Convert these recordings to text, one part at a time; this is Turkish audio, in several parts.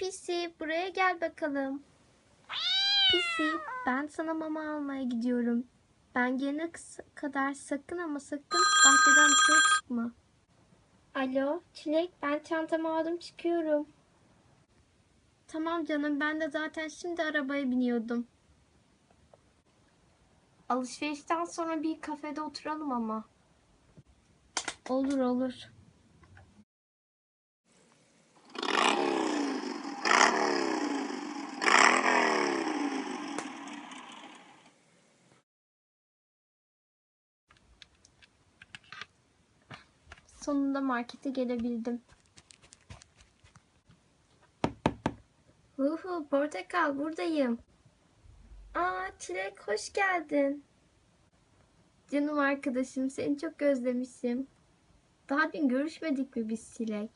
Pisi buraya gel bakalım. Pisi ben sana mama almaya gidiyorum. Ben gelene kadar sakın ama sakın bahçeden dışarı çıkma. Alo Çilek ben çantamı aldım çıkıyorum. Tamam canım ben de zaten şimdi arabaya biniyordum. Alışverişten sonra bir kafede oturalım ama. Olur olur. Sonunda markete gelebildim. Uhu, portakal buradayım. Aa, Çilek hoş geldin. Canım arkadaşım seni çok özlemişim. Daha dün görüşmedik mi biz Çilek?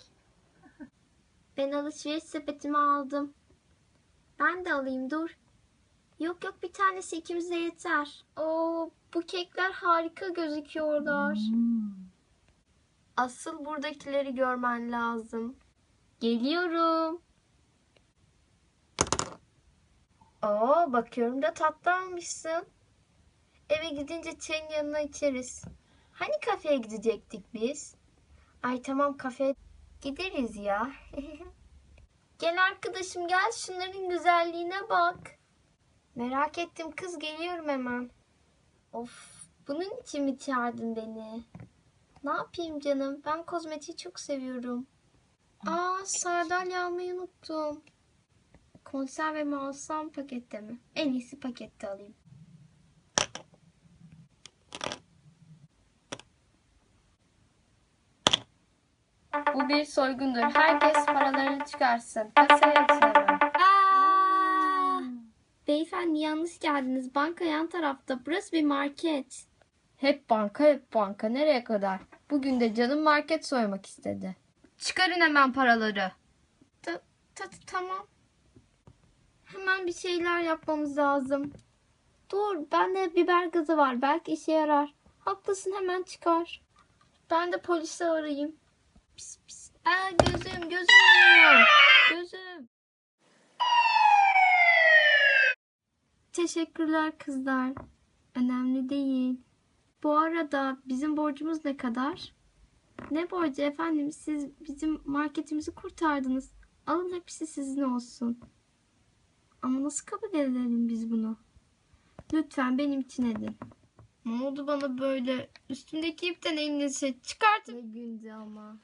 Ben alışveriş sepetimi aldım. Ben de alayım dur. Yok yok bir tanesi ikimize yeter. Oo, bu kekler harika gözüküyorlar. Asıl buradakileri görmen lazım. Geliyorum. Aa, bakıyorum da tatlı almışsın. Eve gidince çayın yanına içeriz. Hani kafeye gidecektik biz? Ay tamam kafeye gideriz ya. gel arkadaşım gel şunların güzelliğine bak. Merak ettim kız geliyorum hemen. Of bunun için mi çağırdın beni? Ne yapayım canım? Ben kozmetiği çok seviyorum. Aa, sardalya almayı unuttum. Konserve mi alsam pakette mi? En iyisi pakette alayım. Bu bir soygundur. Herkes paralarını çıkarsın. Kasaya hemen. Aa! Beyefendi yanlış geldiniz. Banka yan tarafta. Burası bir market. Hep banka hep banka. Nereye kadar? Bugün de canım market soymak istedi. Çıkarın hemen paraları. Ta, ta, tamam. Hemen bir şeyler yapmamız lazım. Dur bende biber gazı var. Belki işe yarar. Haklısın hemen çıkar. Ben de polisi arayayım. Pis pis. Aa, gözüm gözüm yanıyor. Gözüm. Teşekkürler kızlar. Önemli değil. Bu arada bizim borcumuz ne kadar? Ne borcu efendim? Siz bizim marketimizi kurtardınız. Alın hepsi sizin olsun. Ama nasıl kabul edelim biz bunu? Lütfen benim için edin. Ne oldu bana böyle? Üstümdeki ipten elinizi çıkartın. Ne gündü ama.